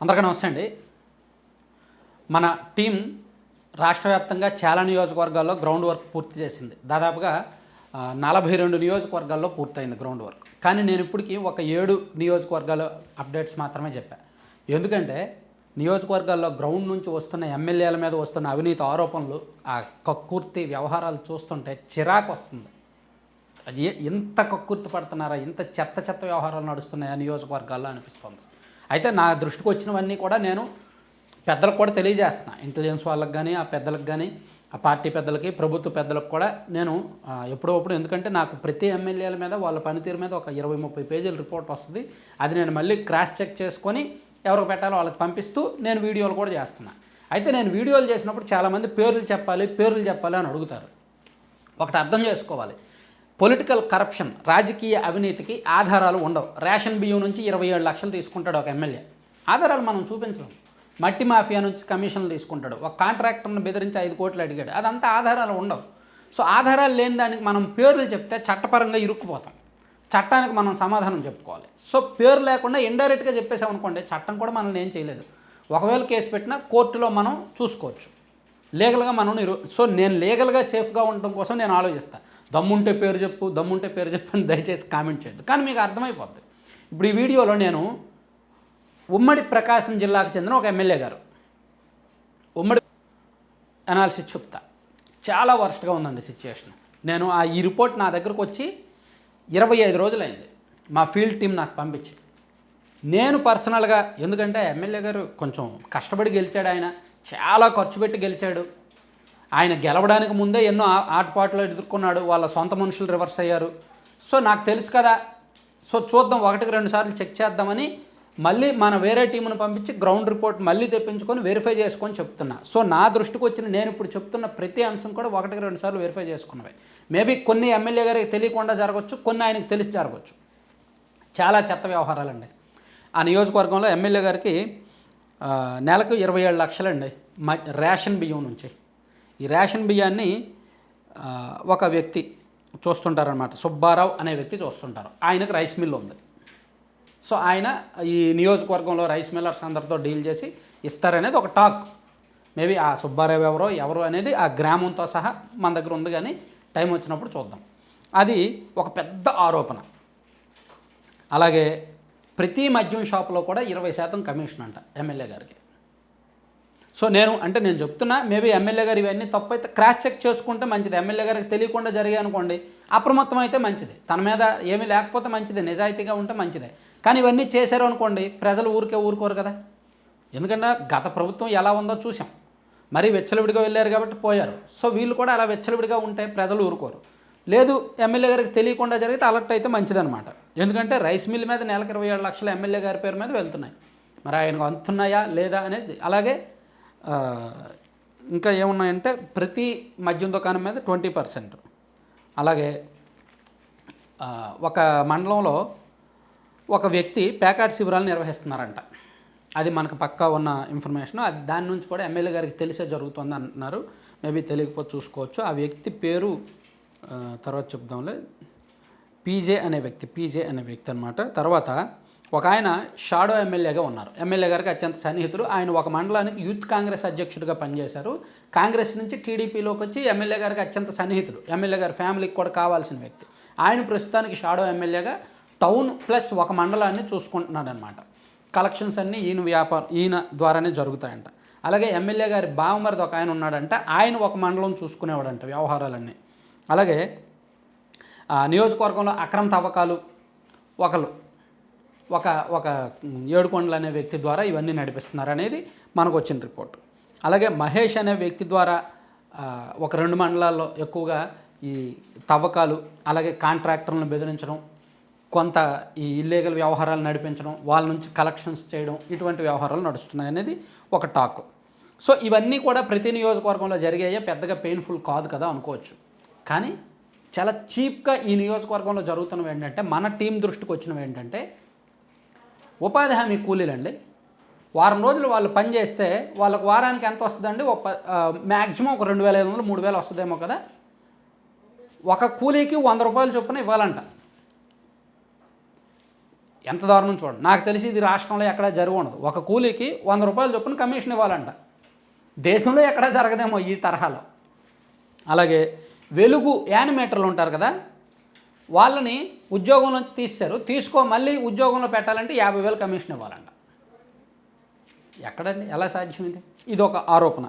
అందరికీ నమస్తే అండి. మన టీం రాష్ట్ర వ్యాప్తంగా చాలా నియోజకవర్గాల్లో గ్రౌండ్ వర్క్ పూర్తి చేసింది. దాదాపుగా నలభై రెండు నియోజకవర్గాల్లో పూర్తయింది గ్రౌండ్ వర్క్. కానీ నేను ఇప్పటికీ ఒక ఏడు నియోజకవర్గాల అప్డేట్స్ మాత్రమే చెప్పాను ఎందుకంటే నియోజకవర్గాల్లో గ్రౌండ్ నుంచి వస్తున్న ఎమ్మెల్యేల మీద వస్తున్న అవినీతి ఆరోపణలు ఆ కక్కుర్తి వ్యవహారాలు చూస్తుంటే చిరాకు వస్తుంది. అది ఇంత కక్కుర్తి పడుతున్నారా ఇంత చెత్త చెత్త వ్యవహారాలు నడుస్తున్నాయా నియోజకవర్గాల్లో అనిపిస్తుంది. అయితే నా దృష్టికి వచ్చినవన్నీ కూడా నేను పెద్దలకు కూడా తెలియజేస్తున్నా. ఇంటెలిజెన్స్ వాళ్ళకి కానీ ఆ పెద్దలకు కానీ ఆ పార్టీ పెద్దలకి ప్రభుత్వ పెద్దలకు కూడా నేను ఎప్పుడప్పుడు ఎందుకంటే నాకు ప్రతి ఎమ్మెల్యేల మీద వాళ్ళ పనితీరు మీద ఒక ఇరవై ముప్పై పేజీల రిపోర్ట్ వస్తుంది. అది నేను మళ్ళీ క్రాస్ చెక్ చేసుకొని ఎవరికి పెట్టాలో వాళ్ళకి పంపిస్తూ నేను వీడియోలు కూడా చేస్తున్నా. అయితే నేను వీడియోలు చేసినప్పుడు చాలామంది పేర్లు చెప్పాలి పేర్లు చెప్పాలి అని అడుగుతారు. ఒకటి అర్థం చేసుకోవాలి. పొలిటికల్ కరప్షన్ రాజకీయ అవినీతికి ఆధారాలు ఉండవు. రేషన్ బియ్యం నుంచి ఇరవై ఏడు లక్షలు తీసుకుంటాడు ఒక ఎమ్మెల్యే. ఆధారాలు మనం చూపించలేం. మట్టి మాఫియా నుంచి కమిషన్లు తీసుకుంటాడు. ఒక కాంట్రాక్టర్ను బెదిరించి ఐదు కోట్లు అడిగాడు. అదంతా ఆధారాలు ఉండవు. సో ఆధారాలు లేని దానికి మనం పేర్లు చెప్తే చట్టపరంగా ఇరుక్కుపోతాం. చట్టానికి మనం సమాధానం చెప్పుకోవాలి. సో పేరు లేకుండా ఇండైరెక్ట్గా చెప్పేసామనుకోండి చట్టం కూడా మనల్ని ఏం చేయలేదు. ఒకవేళ కేసు పెట్టినా కోర్టులో మనం చూసుకోవచ్చు. లీగల్గా మనం సో నేను లీగల్గా సేఫ్గా ఉండడం కోసం నేను ఆలోచిస్తాను దమ్ముంటే పేరు చెప్పు దమ్ముంటే పేరు చెప్పు అని దయచేసి కామెంట్ చేయండి. కానీ మీకు అర్థమైపోద్ది. ఇప్పుడు ఈ వీడియోలో నేను ఉమ్మడి ప్రకాశం జిల్లాకు చెందిన ఒక ఎమ్మెల్యే గారు. ఉమ్మడి అనాలిసిస్ చెప్తా. చాలా వర్స్ట్గా ఉందండి సిచ్యుయేషన్. నేను ఆ ఈ రిపోర్ట్ నా దగ్గరకు వచ్చి ఇరవై ఐదు రోజులైంది. మా ఫీల్డ్ టీం నాకు పంపించి నేను పర్సనల్గా ఎందుకంటే ఎమ్మెల్యే గారు కొంచెం కష్టపడి గెలిచాడు ఆయన. చాలా ఖర్చు పెట్టి గెలిచాడు. ఆయన గెలవడానికి ముందే ఎన్నో ఆటపాట్లు ఆటపాటలు ఎదుర్కొన్నాడు. వాళ్ళ సొంత మనుషులు రివర్స్ అయ్యారు. సో నాకు తెలుసు కదా. సో చూద్దాం. ఒకటికి రెండు సార్లు చెక్ చేద్దామని మళ్ళీ మన వేరే టీంను పంపించి గ్రౌండ్ రిపోర్ట్ మళ్ళీ తెప్పించుకొని వెరిఫై చేసుకొని చెప్తున్నా. సో నా దృష్టికి వచ్చిన నేను ఇప్పుడు చెప్తున్న ప్రతి అంశం కూడా ఒకటికి రెండు సార్లు వెరిఫై చేసుకున్నవి. మేబీ కొన్ని ఎమ్మెల్యే గారికి తెలియకుండా జరగవచ్చు కొన్ని ఆయనకి తెలిసి జరగవచ్చు చాలా చెత్త వ్యవహారాలండి. ఆ నియోజకవర్గంలో ఎమ్మెల్యే గారికి నెలకు ఇరవై ఏడు లక్షలండి. రేషన్ బియ్యం నుంచి. ఈ రేషన్ బియ్యాన్ని ఒక వ్యక్తి చూస్తుంటారనమాట సుబ్బారావు అనే వ్యక్తి చూస్తుంటారు. ఆయనకు రైస్ మిల్ ఉంది. సో ఆయన ఈ నియోజకవర్గంలో రైస్ మిల్లర్స్ అందరితో డీల్ చేసి ఇస్తారనేది ఒక టాక్. మేబీ ఆ సుబ్బారావు ఎవరో ఎవరు అనేది ఆ గ్రామంతో సహా మన దగ్గర ఉంది కానీ టైం వచ్చినప్పుడు చూద్దాం. అది ఒక పెద్ద ఆరోపణ. అలాగే ప్రతి మద్యం షాపులో కూడా ఇరవై శాతం కమిషన్ అంట ఎమ్మెల్యే గారికి. సో నేను అంటే నేను చెప్తున్నా మేబీ ఎమ్మెల్యే గారు ఇవన్నీ తప్పు అయితే క్రాస్ చెక్ చేసుకుంటే మంచిది. ఎమ్మెల్యే గారికి తెలియకుండా జరిగాయి అనుకోండి అప్రమత్తం అయితే మంచిది. తన మీద ఏమీ లేకపోతే మంచిది నిజాయితీగా ఉంటే మంచిదే. కానీ ఇవన్నీ చేశారు అనుకోండి ప్రజలు ఊరికే ఊరుకోరు కదా. ఎందుకంటే గత ప్రభుత్వం ఎలా ఉందో చూసాం మరీ వెచ్చలవిడిగా వెళ్ళారు కాబట్టి పోయారు. సో వీళ్ళు కూడా అలా వెచ్చలవిడిగా ఉంటే ప్రజలు ఊరుకోరు. లేదు ఎమ్మెల్యే గారికి తెలియకుండా జరిగితే అలర్ట్ అయితే మంచిదనమాట ఎందుకంటే రైస్ మిల్ మీద నెలకు ఇరవై ఏడు లక్షల ఎమ్మెల్యే గారి పేరు మీద వెళ్తున్నాయి. మరి ఆయనకు అంతున్నాయా లేదా అనేది అలాగే ఇంకా ఏమున్నాయంటే ప్రతి మద్యం దుకాణం మీద ట్వంటీ పర్సెంట్. అలాగే ఒక మండలంలో ఒక వ్యక్తి ప్యాకాట్ శిబిరాలు నిర్వహిస్తున్నారంట. అది మనకు పక్కా ఉన్న ఇన్ఫర్మేషన్. అది దాని నుంచి కూడా ఎమ్మెల్యే గారికి తెలిసే జరుగుతుంది అంటున్నారు మేబీ తెలియకపోతే చూసుకోవచ్చు. ఆ వ్యక్తి పేరు తర్వాత చెప్దాంలే. పీజే అనే వ్యక్తి పీజే అనే వ్యక్తి అనమాట తర్వాత ఒక ఆయన షాడో ఎమ్మెల్యేగా ఉన్నారు. ఎమ్మెల్యే గారికి అత్యంత సన్నిహితులు ఆయన ఒక మండలానికి యూత్ కాంగ్రెస్ అధ్యక్షుడిగా పనిచేశారు. కాంగ్రెస్ నుంచి టీడీపీలోకి వచ్చి ఎమ్మెల్యే గారికి అత్యంత సన్నిహితులు ఎమ్మెల్యే గారి ఫ్యామిలీకి కూడా కావాల్సిన వ్యక్తి. ఆయన ప్రస్తుతానికి షాడో ఎమ్మెల్యేగా టౌన్ ప్లస్ ఒక మండలాన్ని చూసుకుంటున్నాడు అనమాట కలెక్షన్స్ అన్నీ ఈయన వ్యాపారం ఈయన ద్వారానే జరుగుతాయంట. అలాగే ఎమ్మెల్యే గారి బావమరిది ఒక ఆయన ఉన్నాడంట. ఆయన ఒక మండలం చూసుకునేవాడంట వ్యవహారాలన్నీ. అలాగే నియోజకవర్గంలో అక్రమ తవ్వకాలు ఒకరు ఒక ఒక ఏడుకొండలు అనే వ్యక్తి ద్వారా ఇవన్నీ నడిపిస్తున్నారు అనేది మనకు వచ్చిన రిపోర్ట్. అలాగే మహేష్ అనే వ్యక్తి ద్వారా ఒక రెండు మండలాల్లో ఎక్కువగా ఈ తవ్వకాలు అలాగే కాంట్రాక్టర్లను బెదిరించడం కొంత ఈ ఇల్లీగల్ వ్యవహారాలు నడిపించడం వాళ్ళ నుంచి కలెక్షన్స్ చేయడం ఇటువంటి వ్యవహారాలు నడుస్తున్నాయి అనేది ఒక టాక్. సో ఇవన్నీ కూడా ప్రతి నియోజకవర్గంలో జరిగాయే పెద్దగా పెయిన్ఫుల్ కాదు కదా అనుకోవచ్చు. కానీ చాలా చీప్గా ఈ నియోజకవర్గంలో జరుగుతున్నవి ఏంటంటే మన టీం దృష్టికి వచ్చినవి ఏంటంటే ఉపాధి హామీ కూలీలండి. వారం రోజులు వాళ్ళు పని చేస్తే వాళ్ళకు వారానికి ఎంత వస్తుందండి? ఒక మ్యాక్సిమం ఒక రెండు వేల ఐదు వందలు మూడు వేలు వస్తుందేమో కదా? ఒక కూలీకి వంద రూపాయలు చొప్పున ఇవ్వాలంట. ఎంత దారుణం చూడండి. నాకు తెలిసి ఇది రాష్ట్రంలో ఎక్కడా జరగకూడదు ఒక కూలీకి వంద రూపాయలు చొప్పున కమిషన్ ఇవ్వాలంట. దేశంలో ఎక్కడా జరగదేమో ఈ తరహాలో. అలాగే వెలుగు యానిమేటర్లు ఉంటారు కదా? వాళ్ళని ఉద్యోగం నుంచి తీస్తారు తీసుకో మళ్ళీ ఉద్యోగంలో పెట్టాలంటే యాభై వేలు కమిషన్ ఇవ్వాలంట. ఎక్కడండి? ఎలా సాధ్యమైంది ఇది? ఇది ఒక ఆరోపణ.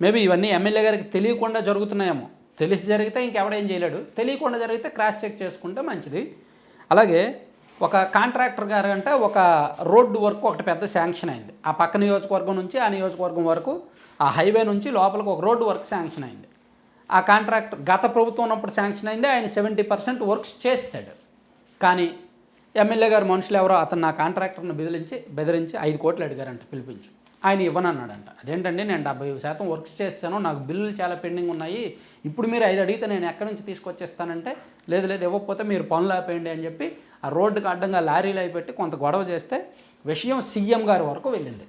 మేబీ ఇవన్నీ ఎమ్మెల్యే గారికి తెలియకుండా జరుగుతున్నాయేమో. తెలిసి జరిగితే ఇంకెవడేం చేయలేడు. తెలియకుండా జరిగితే క్రాస్ చెక్ చేసుకుంటే మంచిది. అలాగే ఒక కాంట్రాక్టర్ గారు అంటే ఒక రోడ్డు వర్క్ ఒకటి పెద్ద శాంక్షన్ అయింది. ఆ పక్క నియోజకవర్గం నుంచి ఆ నియోజకవర్గం వరకు ఆ హైవే నుంచి లోపలికి ఒక రోడ్డు వర్క్ శాంక్షన్ అయింది. ఆ కాంట్రాక్టర్ గత ప్రభుత్వం ఉన్నప్పుడు శాంక్షన్ అయింది ఆయన సెవెంటీ పర్సెంట్ వర్క్స్ చేసాడు కానీ ఎమ్మెల్యే గారు మనుషులు ఎవరో అతను నా కాంట్రాక్టర్ను బెదిరించి బెదిరించి ఐదు కోట్లు అడిగారంట పిలిపించి. ఆయన ఇవ్వనన్నాడంట. అదేంటండి నేను డెబ్బై శాతం వర్క్స్ చేశాను నాకు బిల్లులు చాలా పెండింగ్ ఉన్నాయి. ఇప్పుడు మీరు ఐదు అడిగితే నేను ఎక్కడి నుంచి తీసుకొచ్చేస్తానంటే లేదు లేదు ఇవ్వకపోతే మీరు పనులు ఆపేయండి అని చెప్పి ఆ రోడ్డుకి అడ్డంగా లారీలు అయిపెట్టి కొంత గొడవ చేస్తే విషయం సీఎం గారి వరకు వెళ్ళింది.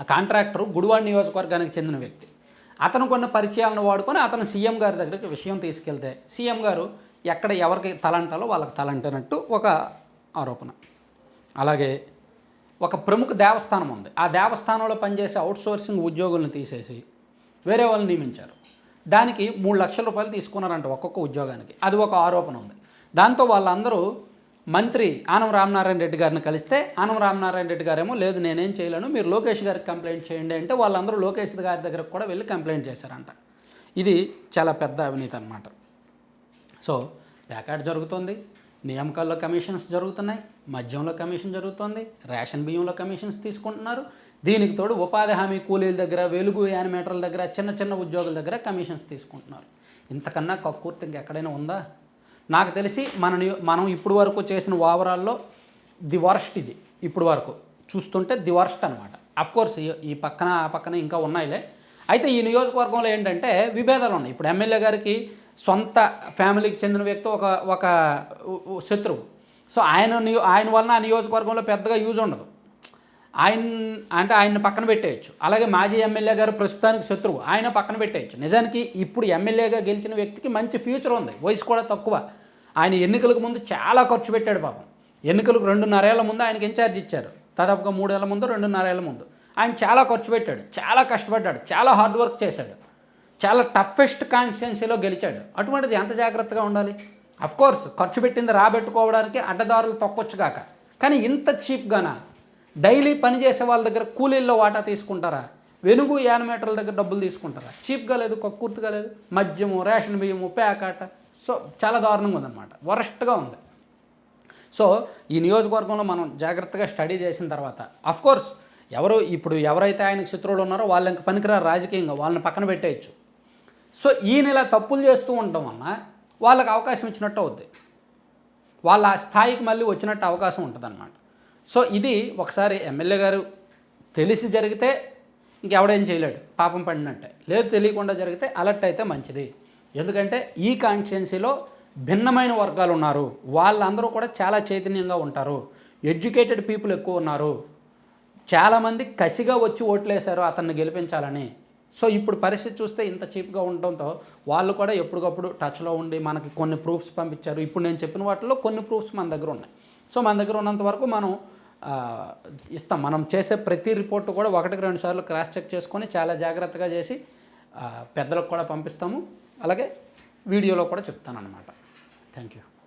ఆ కాంట్రాక్టరు గుడివాడ నియోజకవర్గానికి చెందిన వ్యక్తి. అతను కొన్ని పరిచయాలను వాడుకొని అతను సీఎం గారి దగ్గరికి విషయం తీసుకెళ్తే సీఎం గారు ఎక్కడ ఎవరికి తలంటాలో వాళ్ళకి తలంటనట్టు ఒక ఆరోపణ. అలాగే ఒక ప్రముఖ దేవస్థానం ఉంది. ఆ దేవస్థానంలో పనిచేసే అవుట్సోర్సింగ్ ఉద్యోగులను తీసేసి వేరే వాళ్ళని నియమించారు. దానికి మూడు లక్షల రూపాయలు తీసుకున్నారంట ఒక్కొక్క ఉద్యోగానికి. అది ఒక ఆరోపణ ఉంది. దాంతో వాళ్ళందరూ మంత్రి ఆనం రామనారాయణ రెడ్డి గారిని కలిస్తే ఆనం రామనారాయణ రెడ్డి గారేమో లేదు నేనేం చేయలేను మీరు లోకేష్ గారికి కంప్లైంట్ చేయండి అంటే వాళ్ళందరూ లోకేష్ గారి దగ్గరకు కూడా వెళ్ళి కంప్లైంట్ చేశారంట. ఇది చాలా పెద్ద అవినీతి అనమాట సో ప్యాకెట్ జరుగుతుంది నియామకాల్లో కమిషన్స్ జరుగుతున్నాయి మద్యంలో కమిషన్ జరుగుతుంది రేషన్ బియ్యంలో కమిషన్స్ తీసుకుంటున్నారు. దీనికి తోడు ఉపాధి హామీ కూలీల దగ్గర వెలుగు యానిమేటర్ల దగ్గర చిన్న చిన్న ఉద్యోగుల దగ్గర కమిషన్స్ తీసుకుంటున్నారు. ఇంతకన్నా కక్కుర్తి ఇంకెక్కడైనా ఉందా? నాకు తెలిసి మన మనం ఇప్పుడు వరకు చేసిన ఓవరాల్లో ది వర్స్ట్ ఇది ఇప్పుడు వరకు. చూస్తుంటే ది వర్స్ట్ అనమాట కోర్స్ ఈ పక్కన ఆ పక్కన ఇంకా ఉన్నాయిలే. అయితే ఈ నియోజకవర్గంలో ఏంటంటే విభేదాలు ఉన్నాయి. ఇప్పుడు ఎమ్మెల్యే గారికి సొంత ఫ్యామిలీకి చెందిన వ్యక్తి ఒక ఒక శత్రువు. సో ఆయన నియో ఆయన వలన ఆ నియోజకవర్గంలో పెద్దగా యూజ్ ఉండదు. ఆయన అంటే ఆయన్ని పక్కన పెట్టేయచ్చు. అలాగే మాజీ ఎమ్మెల్యే గారు ప్రస్తుతానికి శత్రువు. ఆయన పక్కన పెట్టేయచ్చు. నిజానికి ఇప్పుడు ఎమ్మెల్యేగా గెలిచిన వ్యక్తికి మంచి ఫ్యూచర్ ఉంది. వయసు కూడా తక్కువ. ఆయన ఎన్నికలకు ముందు చాలా ఖర్చు పెట్టాడు పాపం. ఎన్నికలకు రెండున్నరేళ్ళ ముందు ఆయనకి ఇన్ఛార్జ్ ఇచ్చారు. దాదాపుగా మూడేళ్ళ ముందు రెండున్నరేళ్ళ ముందు. ఆయన చాలా ఖర్చు పెట్టాడు. చాలా కష్టపడ్డాడు. చాలా హార్డ్ వర్క్ చేశాడు. చాలా టఫెస్ట్ కాన్స్టిట్యున్సీలో గెలిచాడు. అటువంటిది ఎంత జాగ్రత్తగా ఉండాలి? కోర్స్ ఖర్చు పెట్టింది రాబెట్టుకోవడానికి అడ్డదారులు తొక్కొచ్చు కాక. కానీ ఇంత చీప్గానా డైలీ పనిచేసే వాళ్ళ దగ్గర కూలీల్లో వాటా తీసుకుంటారా? వెనుగు యానమీటర్ల దగ్గర డబ్బులు తీసుకుంటారా? చీప్గా లేదు కక్కుర్తిగా లేదు. మద్యము రేషన్ బియ్యము పేకాట సో చాలా దారుణంగా ఉందన్నమాట. వరస్ట్గా ఉంది. సో ఈ నియోజకవర్గంలో మనం జాగ్రత్తగా స్టడీ చేసిన తర్వాత కోర్స్ ఎవరు ఇప్పుడు ఎవరైతే ఆయనకు శత్రువులు ఉన్నారో వాళ్ళు ఇంకా పనికిరారు రాజకీయంగా వాళ్ళని పక్కన పెట్టేయచ్చు. సో ఈయన ఇలా తప్పులు చేస్తూ ఉండటం వలన వాళ్ళకి అవకాశం ఇచ్చినట్టు అవుద్ది. వాళ్ళ స్థాయికి మళ్ళీ వచ్చినట్టు అవకాశం ఉంటుందన్నమాట. సో ఇది ఒకసారి ఎమ్మెల్యే గారు తెలిసి జరిగితే ఇంకెవడేం చేయలేడు పాపం పడినట్టే. లేదు తెలియకుండా జరిగితే అలర్ట్ అయితే మంచిది. ఎందుకంటే ఈ కాన్స్టిట్యున్సీలో భిన్నమైన వర్గాలు ఉన్నారు. వాళ్ళందరూ కూడా చాలా చైతన్యంగా ఉంటారు. ఎడ్యుకేటెడ్ పీపుల్ ఎక్కువ ఉన్నారు. చాలామంది కసిగా వచ్చి ఓట్లేశారు అతన్ని గెలిపించాలని. సో ఇప్పుడు పరిస్థితి చూస్తే ఇంత చీప్గా ఉండడంతో వాళ్ళు కూడా ఎప్పటికప్పుడు టచ్లో ఉండి మనకి కొన్ని ప్రూఫ్స్ పంపించారు. ఇప్పుడు నేను చెప్పిన వాటిలో కొన్ని ప్రూఫ్స్ మన దగ్గర ఉన్నాయి. సో మన దగ్గర ఉన్నంత వరకు మనం ఇస్తాం. మనం చేసే ప్రతి రిపోర్టు కూడా ఒకటికి రెండు సార్లు క్రాస్ చెక్ చేసుకొని చాలా జాగ్రత్తగా చేసి పెద్దలకు కూడా పంపిస్తాము. అలాగే వీడియోలో కూడా చెప్తాను అనమాట థ్యాంక్ యూ